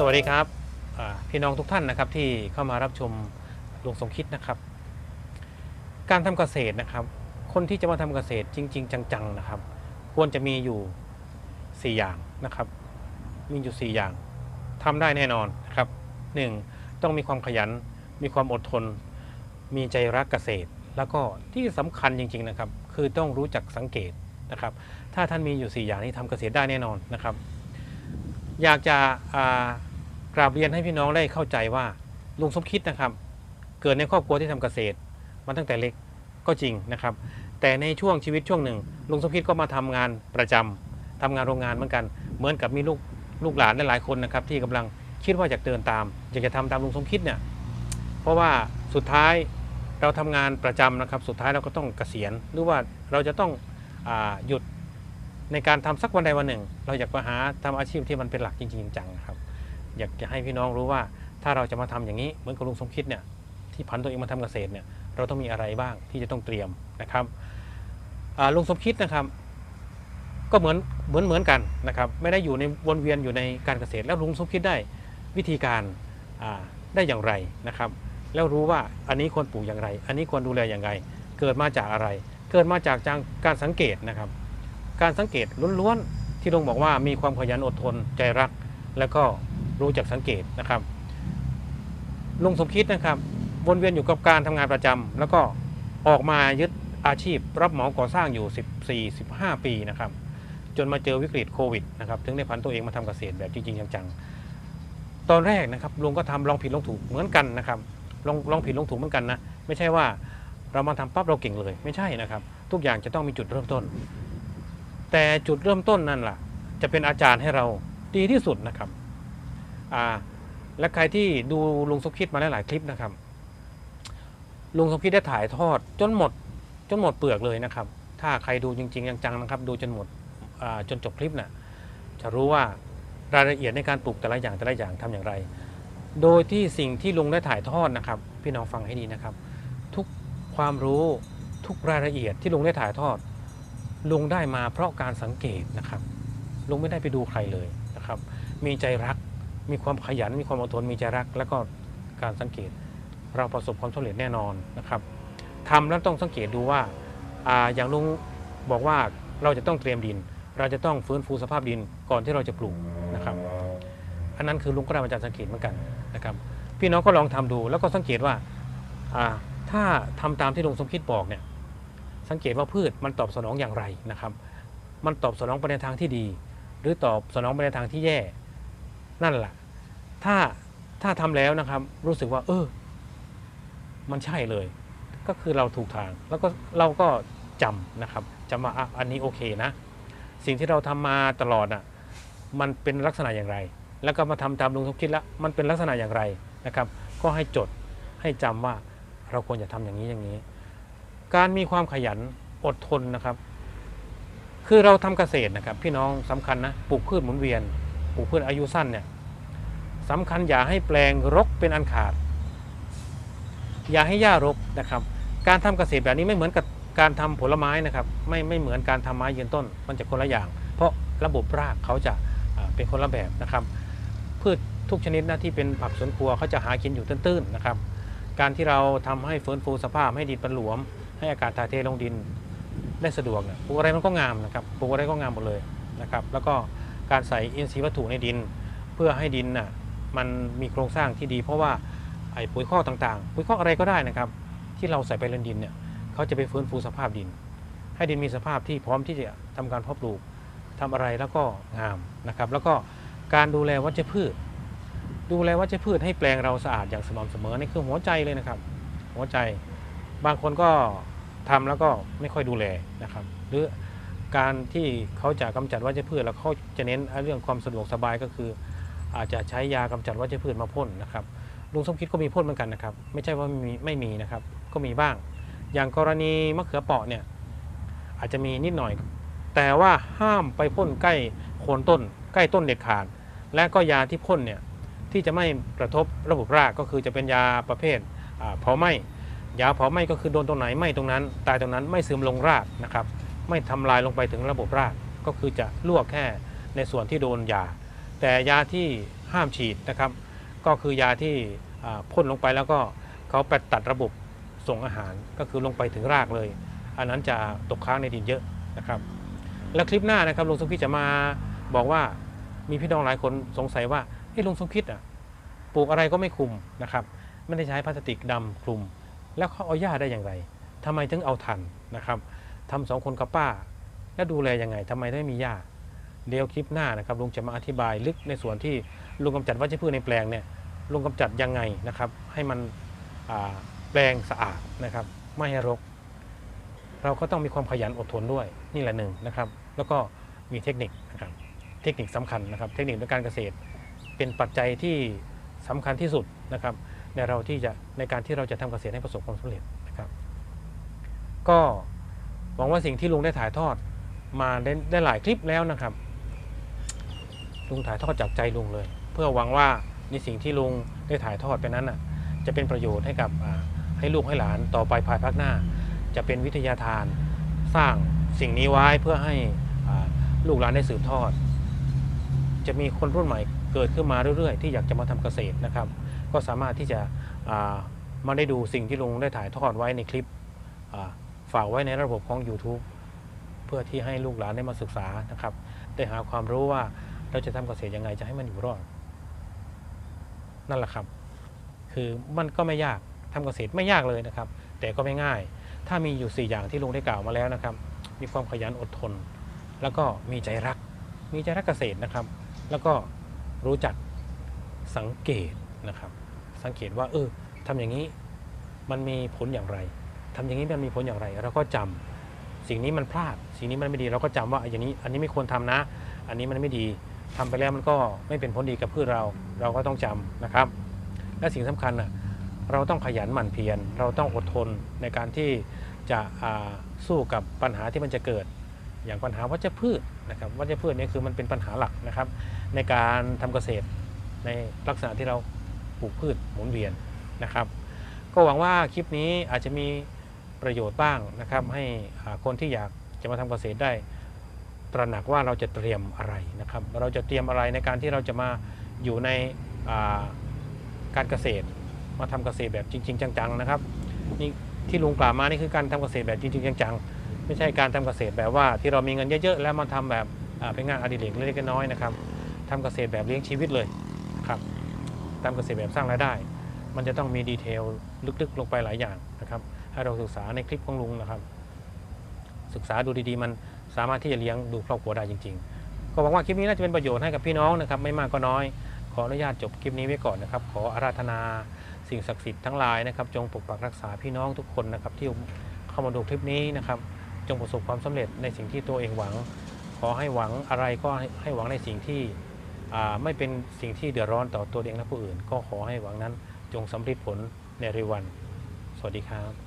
สวัสดีครับพี่น้องทุกท่านนะครับที่เข้ามารับชมลุงสมคิดนะครับ การทำเกษตรนะครับ คนที่จะมาทำเกษตรจริง ๆ จังๆนะครับ ควรจะมีอยู่ 4 อย่างนะครับ มีอยู่ 4 อย่างทำได้แน่นอนนะครับหนึ่งต้องมีความขยัน มีความอดทน มีใจรักเกษตร แล้วก็ที่สำคัญจริง ๆนะครับ คือต้องรู้จักสังเกตนะครับ ถ้าท่านมีอยู่ 4 อย่างนี้ทำเกษตรได้แน่นอนนะครับ อยากจะ กราบเรียนให้พี่น้องได้เข้าใจว่าลุงสมคิดนะครับ เกิดในครอบครัวที่ทำเกษตรมาตั้งแต่เล็กก็จริงนะครับ แต่ในช่วงชีวิตช่วงหนึ่งลุงสมคิดก็มาทำงานประจำทำงานโรงงานเหมือนกัน เหมือนกับมีลูกลูกหลานหลายๆคนนะครับ ที่กำลังคิดว่าอยากเดินตามอยากจะทำตามลุงสมคิดเนี่ยเพราะว่าสุดท้ายเราทำงานประจำนะครับ สุดท้ายเราก็ต้องเกษียณ หรือว่าเราจะต้องอหยุดในการทำสักวันใดวันหนึ่ง เราอยากมาหาทำอาชีพที่มันเป็นหลักจริงๆจังๆครับ อยากจะให้พี่น้องรู้ว่า ถ้าเราจะมาทำอย่างนี้เหมือนกับลุงสมคิดเนี่ยที่ผันตัวเองมาทำเกษตรเนี่ยเราต้องมีอะไรบ้างที่จะต้องเตรียมนะครับลุงสมคิดนะครับ ก็เหมือนเหมือนเหมือนกันนะครับไม่ได้อยู่ในวนเวียนอยู่ในการเกษตร แล้วลุงสมคิดได้วิธีการได้อย่างไรนะครับ แล้วรู้ว่าอันนี้ควรปลูกอย่างไร อันนี้ควรดูแลอย่างไร เกิดมาจากอะไร เกิดมาจากจากการสังเกตนะครับ การสังเกตล้วนๆที่ลุงบอกว่ามีความขยันอดทนใจรัก แล้วก็ รู้จักสังเกตนะครับลุงสมคิดนะครับวนเวียนอยู่กับการทำงานประจำแล้วก็ออกมายึดอาชีพรับเหมาก่อสร้างอยู่ 14 15 ปีนะครับ จนมาเจอวิกฤตโควิดนะครับถึงได้ผันตัวเองมาทำเกษตรแบบจริง ๆ จังๆ ตอนแรกนะครับลุงก็ทำลองผิดลองถูกเหมือนกันนะครับลองลองผิดลองถูกเหมือนกันนะไม่ใช่ว่าเรามาทำปั๊บเราเก่งเลย ไม่ใช่นะครับ ทุกอย่างจะต้องมีจุดเริ่มต้น แต่จุดเริ่มต้นนั่นล่ะ จะเป็นอาจารย์ให้เราดีที่สุดนะครับ อ่าและใครที่ดูลุงสมคิดมาหลายๆคลิปนะครับ ลุงสมคิดได้ถ่ายทอดจนหมดจนหมดเปลือกเลยนะครับ ถ้าใครดูจริง ๆ จังๆนะครับ ดูจนหมดจนจบคลิปน่ะจะรู้ว่ารายละเอียดในการปลูกแต่ละอย่างแต่ละอย่างทำอย่างไร โดยที่สิ่งที่ลุงได้ถ่ายทอดนะครับ พี่น้องฟังให้ดีนะครับ ทุกความรู้ทุกรายละเอียดที่ลุงได้ถ่ายทอด ลุงได้มาเพราะการสังเกตนะครับ ลุงไม่ได้ไปดูใครเลยนะครับ มีใจรัก มีความขยันมีความอดทนมีใจรัก แล้วก็การสังเกต เราประสบความสำเร็จแน่นอนนะครับทำแล้วต้องสังเกตดูว่าอาอย่างลุงบอกว่าเราจะต้องเตรียมดิน เราจะต้องฟื้นฟูสภาพดินก่อนที่เราจะปลูกนะครับ อันนั้นคือลุงก็ได้มาจากสังเกตเหมือนกันนะครับ พี่น้องก็ลองทำดูแล้วก็สังเกตว่าอ่าถ้าทำตามที่ลุงสมคิดบอกเนี่ยสังเกตว่าพืชมันตอบสนองอย่างไรนะครับ มันตอบสนองไปในทางที่ดี หรือตอบสนองไปในทางที่แย่ นั่นแหละถ้าถ้าทำแล้วนะครับ รู้สึกว่า เออ มันใช่เลย ก็คือเราถูกทาง แล้วก็เราก็จำนะครับจำว่าอันนี้โอเคนะ สิ่งที่เราทำมาตลอดอะมันเป็นลักษณะอย่างไร แล้วก็มาทำตามลุงสมคิดแล้วมันเป็นลักษณะอย่างไรนะครับ ก็ให้จดให้จำว่าเราควรจะทำอย่างนี้อย่างนี้ การมีความขยันอดทนนะครับ คือเราทำเกษตรนะครับ พี่น้องสำคัญนะปลูกพืชหมุนเวียน ปลูกพืชอายุสั้นเนี่ยสำคัญอย่าให้แปลงรกเป็นอันขาด อย่าให้หญ้ารกนะครับ การทำเกษตรแบบนี้ไม่เหมือนกับการทำผลไม้นะครับไม่ไม่เหมือนการทำไม้ยืนต้นมันจะคนละอย่าง เพราะระบบรากเขาจะเป็นคนละแบบนะครับ พืชทุกชนิดนะที่เป็นผักสวนครัวเขาจะหากินอยู่ตื้นๆนะครับ การที่เราทำให้ฟื้นฟูสภาพให้ดินเป็นหลวม ให้อากาศถ่ายเทลงดินได้สะดวกเนี่ยปลูกอะไรมันก็งามนะครับปลูกอะไรก็งามหมดเลยนะครับ แล้วก็ การใส่อินทรีย์วัตถุในดิน เพื่อให้ดินน่ะมันมีโครงสร้างที่ดี เพราะว่าไอ้ปุ๋ยคอกต่างๆ ปุ๋ยคอกอะไรก็ได้นะครับ ที่เราใส่ไปในดินเนี่ยเขาจะไปฟื้นฟูสภาพดิน ให้ดินมีสภาพที่พร้อมที่จะทำการเพาะปลูกทำอะไรแล้วก็งามนะครับ แล้วก็การดูแลวัชพืช ดูแลวัชพืชให้แปลงเราสะอาดอย่างสม่ำเสมอนี่คือหัวใจเลยนะครับ หัวใจบางคนก็ทำแล้วก็ไม่ค่อยดูแลนะครับ หรือ การที่เขาจะกำจัดวัชพืชแล้วเขาจะเน้นเรื่องความสะดวกสบายก็คือ อาจจะใช้ยากำจัดวัชพืชมาพ่นนะครับลุงสมคิดก็มีพ่นเหมือนกันนะครับ ไม่ใช่ว่าไม่มีไม่มีนะครับ ก็มีบ้าง อย่างกรณีมะเขือเปราะเนี่ยอาจจะมีนิดหน่อย แต่ว่าห้ามไปพ่นใกล้โคนต้น ใกล้ต้นเด็ดขาด และก็ยาที่พ่นเนี่ยที่จะไม่กระทบระบบรากก็คือจะเป็นยาประเภทเผาไหม้ยาเผาไหม้ก็คือโดนตรงไหนไหม้ตรงนั้น ตายตรงนั้นไม่ซึมลงรากนะครับ ไม่ทำลายลงไปถึงระบบรากก็คือจะลวกแค่ในส่วนที่โดนยา แต่ยาที่ห้ามฉีดนะครับ ก็คือยาที่พ่นลงไปแล้วก็เขาไปตัดระบบส่งอาหารก็คือลงไปถึงรากเลย อันนั้นจะตกค้างในดินเยอะนะครับ แล้วคลิปหน้านะครับลุงสมคิดจะมาบอกว่ามีพี่น้องหลายคนสงสัยว่าเฮ้ยลุงสมคิดอะปลูกอะไรก็ไม่คลุมนะครับไม่ได้ใช้พลาสติกดำคลุม แล้วเขาเอาหญ้าได้อย่างไรทำไมถึงเอาทันนะครับ ทำสองคนกับป้า แล้วดูแลยังไงทำไมไม่มีหญ้าเดี๋ยวคลิปหน้านะครับลุงจะมาอธิบายลึกในส่วนที่ลุงกำจัดวัชพืชในแปลงเนี่ยลุงกำจัดยังไงนะครับ ให้มันแปลงสะอาดนะครับ ไม่ให้รก เราก็ต้องมีความขยันอดทนด้วยนี่แหละหนึ่งนะครับ แล้วก็มีเทคนิคนะครับเทคนิคสำคัญนะครับ เทคนิคในการเกษตร เป็นปัจจัยที่สำคัญที่สุดนะครับ ในเราที่จะในการที่เราจะทำเกษตรให้ประสบความสำเร็จนะครับ ก็ หวังว่าสิ่งที่ลุงได้ถ่ายทอดมาได้ได้หลายคลิปแล้วนะครับ ลุงถ่ายทอดจากใจลุงเลย เพื่อหวังว่าในสิ่งที่ลุงได้ถ่ายทอดไปนั้นน่ะ จะเป็นประโยชน์ให้กับให้ลูกให้หลานต่อไปภายภาคหน้า จะเป็นวิทยาทานสร้างสิ่งนี้ไว้เพื่อให้ลูกหลานได้สืบทอด จะมีคนรุ่นใหม่เกิดขึ้นมาเรื่อยๆ ที่อยากจะมาทำเกษตรนะครับ ก็สามารถที่จะมาได้ดูสิ่งที่ลุงได้ถ่ายทอดไว้ในคลิป ฝากไว้ในระบบของ YouTube เพื่อที่ให้ลูกหลานได้มาศึกษานะครับ ได้หาความรู้ว่าเราจะทำเกษตรยังไงจะให้มันอยู่รอด นั่นแหละครับ คือมันก็ไม่ยากทำเกษตรไม่ยากเลยนะครับ แต่ก็ไม่ง่าย ถ้ามีอยู่ 4 อย่างที่ลุงได้กล่าวมาแล้วนะครับ มีความขยันอดทน แล้วก็มีใจรัก มีใจรักเกษตรนะครับ แล้วก็รู้จักสังเกตนะครับ สังเกตว่าเออทำอย่างนี้มันมีผลอย่างไร ทำอย่างนี้มันมีผลอย่างไรเราก็จำสิ่งนี้มันพลาด สิ่งนี้มันไม่ดีเราก็จำว่าอย่างนี้อันนี้ไม่ควรทำนะ อันนี้มันไม่ดีทำไปแล้วมันก็ไม่เป็นผลดีกับพืชเรา เราก็ต้องจำนะครับ และสิ่งสำคัญอะเราต้องขยันหมั่นเพียรเราต้องอดทนในการที่จะสู้กับปัญหาที่มันจะเกิด อย่างปัญหาวัชพืชนะครับวัชพืชนี่คือมันเป็นปัญหาหลักนะครับ ในการทำเกษตรในลักษณะที่เราปลูกพืชหมุนเวียนนะครับ ก็หวังว่าคลิปนี้อาจจะมี ประโยชน์บ้างนะครับ ให้คนที่อยากจะมาทำเกษตรได้ ตระหนักว่าเราจะเตรียมอะไรนะครับ เราจะเตรียมอะไรในการที่เราจะมาอยู่ในาการเกษตร มาทำเกษตรแบบจริง ๆ จังๆนะครับนี่ที่ลุงกล่าวมานี่คือการทำเกษตรแบบจริงๆจังๆ ไม่ใช่การทำเกษตรแบบว่าที่เรามีเงินเยอะๆแล้วมาทำแบบเป็นงานอดิเรกเล็กๆน้อยๆนะครับทำเกษตรแบบเลี้ยงชีวิตเลยครับทำเกษตรแบบสร้างรายได้ มันจะต้องมีดีเทลลึกๆ ลงไปหลายอย่างนะครับ ให้เราศึกษาในคลิปของลุงนะครับ ศึกษาดูดีๆ มันสามารถที่จะเลี้ยงดูครอบครัวได้จริง ๆ ก็หวังว่าคลิปนี้น่าจะเป็นประโยชน์ให้กับพี่น้องนะครับ ไม่มากก็น้อย ขออนุญาตจบคลิปนี้ไว้ก่อนนะครับ ขออาราธนาสิ่งศักดิ์สิทธิ์ทั้งหลายนะครับจงปกปักรักษาพี่น้องทุกคนนะครับ ที่เข้ามาดูคลิปนี้นะครับ จงประสบความสำเร็จในสิ่งที่ตัวเองหวัง ขอให้หวังอะไรก็ให้ให้หวังในสิ่งที่ไม่เป็นสิ่งที่เดือดร้อนต่อตัวเองและผู้อื่น ก็ขอให้หวังนั้นจงสำเร็จผลในเร็ววัน สวัสดีครับ